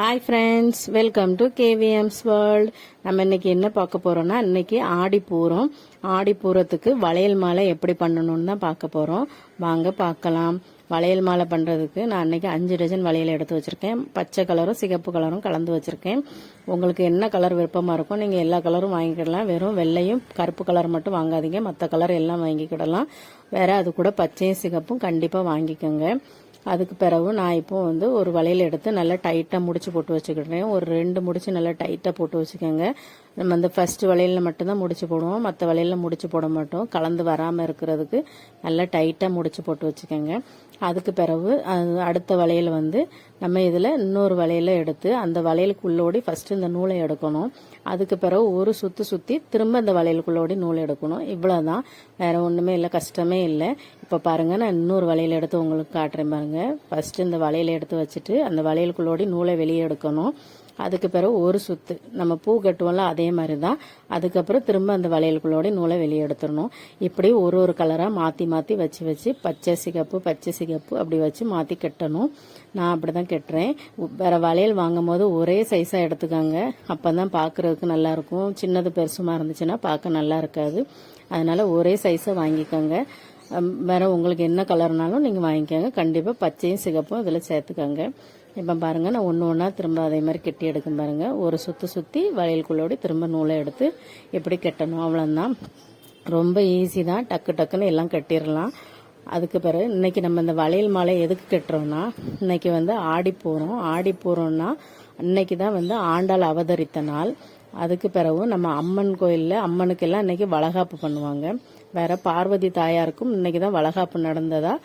Hi friends welcome to KVMs world நம்ம இன்னைக்கு என்ன பார்க்க போறோம்னா இன்னைக்கு ஆடி பூரம் ஆடி பூரத்துக்கு வளையல் மாலை எப்படி பண்ணணும்னு தான் பார்க்க போறோம். வாங்க பார்க்கலாம். வளையல் மாலை பண்ணுறதுக்கு நான் அன்றைக்கி அஞ்சு டஜன் வளையல் எடுத்து வச்சுருக்கேன். பச்சை கலரும் சிகப்பு கலரும் கலந்து வச்சுருக்கேன். உங்களுக்கு என்ன கலர் விருப்பமாக இருக்கும் நீங்கள் எல்லா கலரும் வாங்கிக்கிடலாம். வெறும் வெள்ளையும் கருப்பு கலர் மட்டும் வாங்காதீங்க. மற்ற கலர் எல்லாம் வாங்கிக்கிடலாம். வேறு அது கூட பச்சையும் சிகப்பும் கண்டிப்பாக வாங்கிக்கோங்க. அதுக்கு பிறகு நான் இப்போ வந்து ஒரு வளையல் எடுத்து நல்லா டைட்டாக முடிச்சு போட்டு வச்சுக்கிட்டேன். ஒரு ரெண்டு முடிச்சு நல்லா டைட்டாக போட்டு வச்சுக்கோங்க. நம்ம அந்த ஃபஸ்ட்டு வளையலில் மட்டும்தான் முடிச்சு போடுவோம். மற்ற வளையலில் முடிச்சு போட மாட்டோம். கலந்து வராமல் இருக்கிறதுக்கு நல்லா டைட்டாக முடிச்சு போட்டு வச்சுக்கோங்க. அதுக்கு பிறகு அது அடுத்த வளையல் வந்து நம்ம இதில் இன்னொரு வளையலை எடுத்து அந்த வளையலுக்குள்ளோடி ஃபஸ்ட்டு இந்த நூலை எடுக்கணும். அதுக்கு பிறகு ஒரு சுற்றி சுற்றி திரும்ப இந்த வளையலுக்குள்ளோடி நூல் எடுக்கணும். இவ்வளோ தான் வேறு ஒன்றுமே இல்லை கஷ்டமே இல்லை. இப்போ பாருங்க நான் இன்னொரு வளையல் எடுத்து உங்களுக்கு காட்டுறேன் பாருங்க. ஃபஸ்ட்டு இந்த வளையலை எடுத்து வச்சுட்டு அந்த வளையலுக்குள்ளோடி நூலை வெளியே எடுக்கணும். அதுக்கு பிறகு ஒரு சுத்து. நம்ம பூ கட்டுவோம்ல அதே மாதிரி தான் அதுக்கப்புறம் திரும்ப அந்த வளையலுக்குள்ளோட நூலை வெளியே எடுத்துடணும். இப்படி ஒரு ஒரு கலராக மாற்றி மாற்றி வச்சு வச்சு பச்சை சிகப்பு பச்சை சிகப்பு அப்படி வச்சு மாற்றி கட்டணும். நான் அப்படி தான் கட்டுறேன். வேற வளையல் வாங்கும் போது ஒரே சைஸாக எடுத்துக்கோங்க. அப்போ தான் பார்க்குறதுக்கு நல்லாயிருக்கும் சின்னது பெருசுமாக இருந்துச்சுன்னா பார்க்க நல்லா இருக்காது. அதனால் ஒரே சைஸை வாங்கிக்கோங்க. வேறு வேற உங்களுக்கு என்ன கலர்னாலும் நீங்கள் வாங்கிக்கோங்க. கண்டிப்பாக பச்சையும் சிகப்பும் இதில் சேர்த்துக்கோங்க. இப்போ பாருங்க நான் ஒன்று ஒன்றா திரும்ப அதே மாதிரி கெட்டி எடுக்கும் பாருங்கள் ஒரு சுற்றி சுற்றி வளையல்குள்ளோடு திரும்ப நூலை எடுத்து எப்படி கட்டணும் அவ்வளோந்தான் ரொம்ப ஈஸி தான். டக்கு டக்குன்னு எல்லாம் கட்டிடலாம். அதுக்கு பிறகு இன்றைக்கி நம்ம இந்த வளையல் மாலை எதுக்கு கட்டுறோம்னா இன்றைக்கி வந்து ஆடி போகிறோம் ஆடி போகிறோம்னா இன்னைக்கு தான் வந்து ஆண்டாள் அவதரித்த நாள். அதுக்கு பிறகு நம்ம அம்மன் கோயிலில் அம்மனுக்கெல்லாம் இன்றைக்கி வளகாப்பு பண்ணுவாங்க. வேறு பார்வதி தாயாருக்கும் இன்றைக்கி தான் வளகாப்பு நடந்ததாக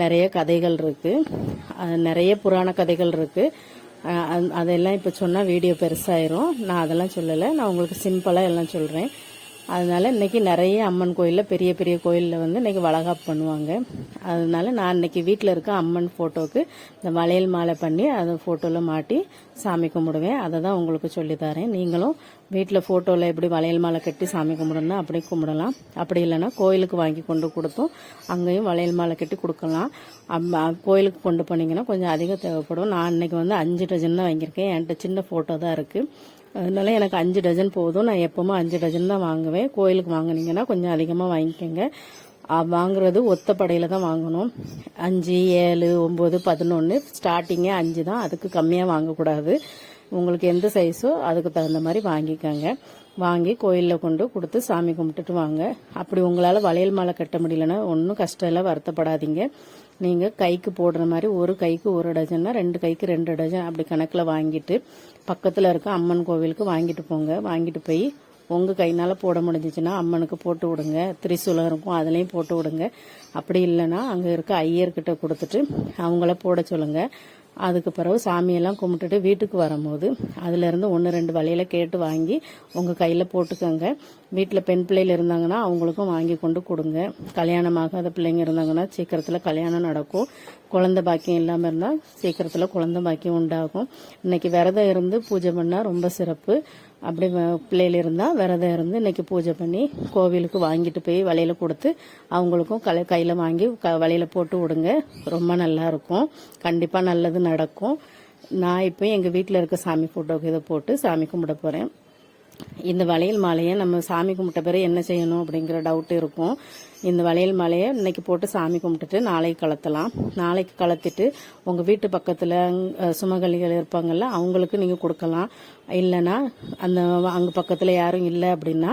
நிறைய கதைகள் இருக்குது நிறைய புராண கதைகள் இருக்கு. அது- அதெல்லாம் இப்போ சொன்னால் வீடியோ பெருசாயிரும். நான் அதெல்லாம் சொல்லலை. நான் உங்களுக்கு சிம்பிளாக எல்லாம் சொல்கிறேன் அதனால் இன்னைக்கு நிறைய அம்மன் கோயிலில் பெரிய பெரிய கோயிலில் வந்து இன்னைக்கு வளகாப்பு பண்ணுவாங்க. அதனால நான் இன்றைக்கி வீட்டில் இருக்க அம்மன் ஃபோட்டோக்கு இந்த வளையல் மாலை பண்ணி அதை ஃபோட்டோவில் மாட்டி சாமி கும்பிடுவேன். அதை தான் உங்களுக்கு சொல்லித்தரேன் நீங்களும் வீட்டில் ஃபோட்டோவில் எப்படி வளையல் மாலை கட்டி சாமி கும்பிடணும்னா அப்படி கும்பிடலாம். அப்படி இல்லைன்னா கோயிலுக்கு வாங்கி கொண்டு கொடுத்தும் அங்கேயும் வளையல் மாலை கட்டி கொடுக்கலாம். கோயிலுக்கு கொண்டு போனீங்கன்னா கொஞ்சம் அதிகம் தேவைப்படும். நான் இன்னைக்கு வந்து அஞ்சு டஜன் தான் வாங்கியிருக்கேன். என்கிட்ட சின்ன ஃபோட்டோ தான் இருக்குது அதனால எனக்கு அஞ்சு டஜன் போதும். நான் எப்போவுமே அஞ்சு டஜன் தான் வாங்குவேன். கோயிலுக்கு வாங்குனீங்கன்னா கொஞ்சம் அதிகமாக வாங்கிக்கோங்க. வாங்குறது ஒத்த படையில் தான் வாங்கணும். அஞ்சு ஏழு ஒம்பது பதினொன்று ஸ்டார்டிங்கே அஞ்சு தான். அதுக்கு கம்மியாக வாங்கக்கூடாது. உங்களுக்கு எந்த சைஸோ அதுக்கு தகுந்த மாதிரி வாங்கிக்கோங்க. வாங்கி கோயிலில் கொண்டு கொடுத்து சாமி கும்பிட்டுட்டு வாங்க. அப்படி உங்களால் வளையல் மாலை கட்ட முடியலன்னா ஒன்றும் கஷ்டம் இல்லை வருத்தப்படாதீங்க. நீங்கள் கைக்கு போடுற மாதிரி ஒரு கைக்கு ஒரு டஜன்னா ரெண்டு கைக்கு ரெண்டு டஜன் அப்படி கணக்கில் வாங்கிட்டு பக்கத்தில் இருக்க அம்மன் கோவிலுக்கு வாங்கிட்டு போங்க. வாங்கிட்டு போய் உங்கள் கைனால் போட முடிஞ்சிச்சுன்னா அம்மனுக்கு போட்டு விடுங்க. திரிசூலம் இருக்கும் அதுலேயும் போட்டு விடுங்க. அப்படி இல்லைன்னா அங்கே இருக்க ஐயர்கிட்ட கொடுத்துட்டு அவங்கள போட சொல்லுங்கள் அதுக்கு பிறகு சாமியெல்லாம் கும்பிட்டுட்டு வீட்டுக்கு வரும்போது அதுலேருந்து ஒன்று ரெண்டு வழியில் கேட்டு வாங்கி உங்கள் கையில் போட்டுக்கோங்க. வீட்டில் பெண் பிள்ளைகள் இருந்தாங்கன்னா அவங்களுக்கும் வாங்கி கொண்டு கொடுங்க. கல்யாணமாகாத பிள்ளைங்க இருந்தாங்கன்னா சீக்கிரத்தில் கல்யாணம் நடக்கும். குழந்த பாக்கியம் இல்லாமல் இருந்தால் சீக்கிரத்தில் குழந்த பாக்கியம் உண்டாகும். இன்னைக்கு விரதம் இருந்து பூஜை பண்ணால் ரொம்ப சிறப்பு. அப்படி வ- பிள்ளைகள் இருந்தால் விரதம் இருந்து இன்னைக்கு பூஜை பண்ணி கோவிலுக்கு வாங்கிட்டு போய் வளையல கொடுத்து அவங்களுக்கும் கலை கையில் வாங்கி க வளையல போட்டு விடுங்க. ரொம்ப நல்லா இருக்கும். கண்டிப்பாக நல்லது நடக்கும். நான் இப்போ எங்கள் வீட்டில் இருக்க சாமி ஃபோட்டோக்கு இதை போட்டு சாமி கும்பிட போகிறேன் இந்த வளையல் மாலையை நம்ம சாமி கும்பிட்ட பிறகு என்ன செய்யணும் அப்படிங்கிற டவுட் இருக்கும். இந்த வளையல் மாலையை இன்னைக்கு போட்டு சாமி கும்பிட்டுட்டு நாளைக்கு கலத்தலாம். நாளைக்கு கலத்திட்டு உங்கள் வீட்டு பக்கத்தில் சுமகலிகள் இருப்பாங்கல்ல அவங்களுக்கு நீங்கள் கொடுக்கலாம். இல்லைன்னா அந்த அங்கே பக்கத்தில் யாரும் இல்லை அப்படின்னா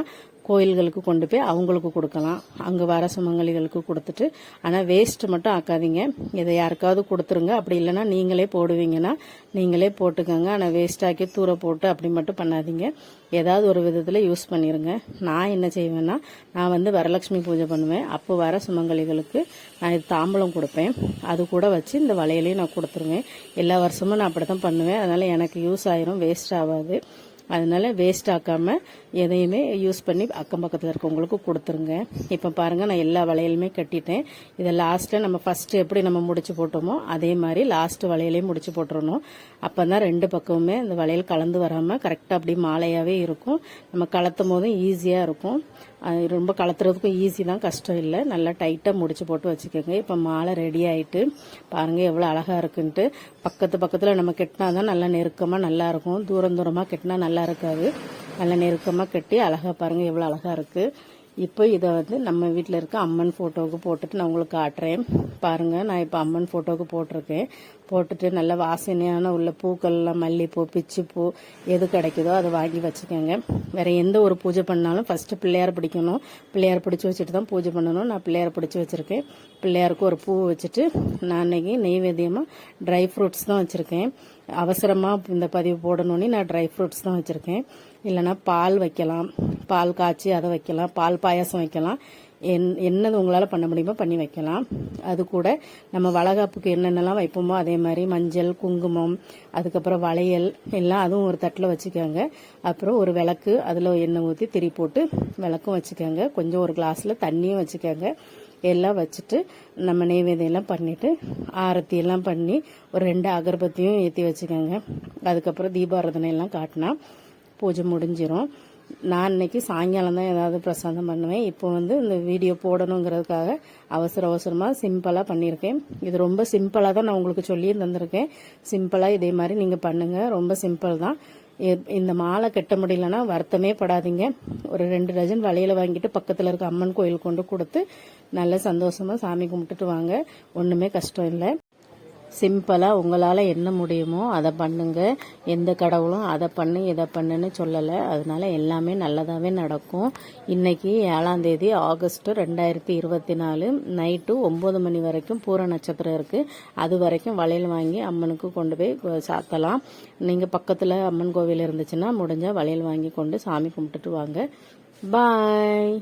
கோயில்களுக்கு கொண்டு போய் அவங்களுக்கு கொடுக்கலாம். அங்கே வர சுமங்கலிகளுக்கு கொடுத்துட்டு ஆனால் வேஸ்ட் மட்டும் ஆக்காதீங்க. இதை யாருக்காவது கொடுத்துருங்க. அப்படி இல்லைன்னா நீங்களே போடுவீங்கன்னா நீங்களே போட்டுக்கோங்க. ஆனால் வேஸ்ட்டாக்கி தூர போட்டு அப்படி மட்டும் பண்ணாதீங்க. ஏதாவது ஒரு விதத்தில் யூஸ் பண்ணிடுங்க நான் என்ன செய்வேன்னா நான் வந்து வரலட்சுமி பூஜை பண்ணுவேன். அப்போ வர சுமங்கலிகளுக்கு நான் இது தாம்பலம் கொடுப்பேன். அது கூட வச்சு இந்த வளையலையும் நான் கொடுத்துருவேன். எல்லா வருஷமும் நான் அப்படி தான் பண்ணுவேன். அதனால் எனக்கு யூஸ் ஆயிரும் வேஸ்ட் ஆகாது. அதனால வேஸ்ட் ஆக்காம எதையுமே யூஸ் பண்ணி அக்கம் பக்கத்தில் இருக்கவங்களுக்கு கொடுத்துருங்க. இப்போ பாருங்க நான் எல்லா வளையலுமே கட்டிட்டேன். இதை லாஸ்ட்டில் நம்ம ஃபர்ஸ்ட் எப்படி நம்ம முடிச்சு போட்டோமோ அதே மாதிரி லாஸ்ட் வளையலையும் முடிச்சு போட்டுறணும். அப்போ தான் ரெண்டு பக்கமுமே இந்த வளையல் கலந்து வராமல் கரெக்டாக அப்படி மாலையாகவே இருக்கும். நம்ம கலத்தும் போதும் ஈஸியாக இருக்கும். ரொம்ப கலத்துறதுக்கும் ஈஸி தான் கஷ்டம் இல்லை. நல்லா டைட்டாக முடிச்சு போட்டு வச்சுக்கோங்க. இப்போ மாலை ரெடி ஆகிட்டு பாருங்கள் எவ்வளோ அழகாக இருக்குன்ட்டு. பக்கத்து பக்கத்தில் நம்ம கெட்டினா தான் நல்லா நெருக்கமாக நல்லாயிருக்கும் தூரம் தூரமாக கெட்டினா நல்லா இருக்காது. நல்லா நெருக்கமாக கட்டி அழகாக பாருங்கள் எவ்வளோ அழகாக இருக்குது இப்போ இதை வந்து நம்ம வீட்டில் இருக்க அம்மன் ஃபோட்டோவுக்கு போட்டுட்டு நான் உங்களுக்கு காட்டுறேன். பாருங்கள் நான் இப்போ அம்மன் ஃபோட்டோவுக்கு போட்டிருக்கேன். போட்டுட்டு நல்ல வாசனையான உள்ள பூக்கள்லாம் மல்லிப்பூ பிச்சுப்பூ எது கிடைக்குதோ அதை வாங்கி வச்சுக்கோங்க. வேறு எந்த ஒரு பூஜை பண்ணாலும் ஃபஸ்ட்டு பிள்ளையார் பிடிக்கணும். பிள்ளையார் பிடிச்சி வச்சுட்டு தான் பூஜை பண்ணணும். நான் பிள்ளையார் பிடிச்சி வச்சுருக்கேன். பிள்ளையாருக்கு ஒரு பூ வச்சுட்டு நான் அன்னைக்கு நெய்வேத்தியமாக ட்ரை ஃப்ரூட்ஸ் தான் வச்சுருக்கேன். அவசரமாக இந்த பதிவு போடணுன்னு நான் ட்ரை ஃப்ரூட்ஸ் தான் வச்சுருக்கேன். இல்லைன்னா பால் வைக்கலாம். பால் காய்ச்சி அதை வைக்கலாம் பால் பாயாசம் வைக்கலாம். என் என்னது உங்களால் பண்ண முடியுமோ பண்ணி வைக்கலாம். அது கூட நம்ம வளகாப்புக்கு என்னென்னலாம் வைப்போமோ அதே மாதிரி மஞ்சள் குங்குமம் அதுக்கப்புறம் வளையல் எல்லாம் அதுவும் ஒரு தட்டில் வச்சுக்கோங்க. அப்புறம் ஒரு விளக்கு அதில் எண்ணெய் ஊற்றி திரி போட்டு விளக்கும் வச்சுக்கோங்க. கொஞ்சம் ஒரு கிளாஸில் தண்ணியும் வச்சுக்கோங்க. எல்லாம் வச்சுட்டு நம்ம நெய்வேதியெல்லாம் பண்ணிவிட்டு ஆரத்தி எல்லாம் பண்ணி ஒரு ரெண்டு அகர்பத்தியும் ஏற்றி வச்சுக்கோங்க. அதுக்கப்புறம் தீபாரதனை எல்லாம் காட்டினா பூஜை முடிஞ்சிடும் நான் இன்னைக்கு சாயங்காலம் தான் ஏதாவது பிரசாதம் பண்ணுவேன். இப்போ வந்து இந்த வீடியோ போடணுங்கிறதுக்காக அவசர அவசரமாக சிம்பிளாக பண்ணியிருக்கேன். இது ரொம்ப சிம்பிளாக தான் நான் உங்களுக்கு சொல்லியும் தந்திருக்கேன். சிம்பிளாக இதே மாதிரி நீங்கள் பண்ணுங்கள் ரொம்ப சிம்பிள் தான். இந்த மாலை கட்ட முடியலன்னா வருத்தமே படாதீங்க. ஒரு ரெண்டு டஜன் வளையல வாங்கிட்டு பக்கத்தில் இருக்க அம்மன் கோயில் கொண்டு கொடுத்து நல்ல சந்தோஷமாக சாமி கும்பிட்டுட்டு வாங்க. ஒன்றுமே கஷ்டம் இல்லை. சிம்பிளாக உங்களால் என்ன முடியுமோ அதை பண்ணுங்க. எந்த கடவுளும் அதை பண்ணு இதை பண்ணுன்னு சொல்லலை. அதனால எல்லாமே நல்லதாகவே நடக்கும். இன்னைக்கு ஏழாம் தேதி ஆகஸ்ட் ரெண்டாயிரத்தி இருபத்தி நாலு நைட்டு ஒம்பது மணி வரைக்கும் பூர நட்சத்திரம் இருக்குது அது வரைக்கும் வளையல் வாங்கி அம்மனுக்கு கொண்டு போய் சாத்தலாம். நீங்கள் பக்கத்தில் அம்மன் கோவில் இருந்துச்சுன்னா முடிஞ்சால் வளையல் வாங்கி கொண்டு சாமி கும்பிட்டுட்டு வாங்க. பாய்.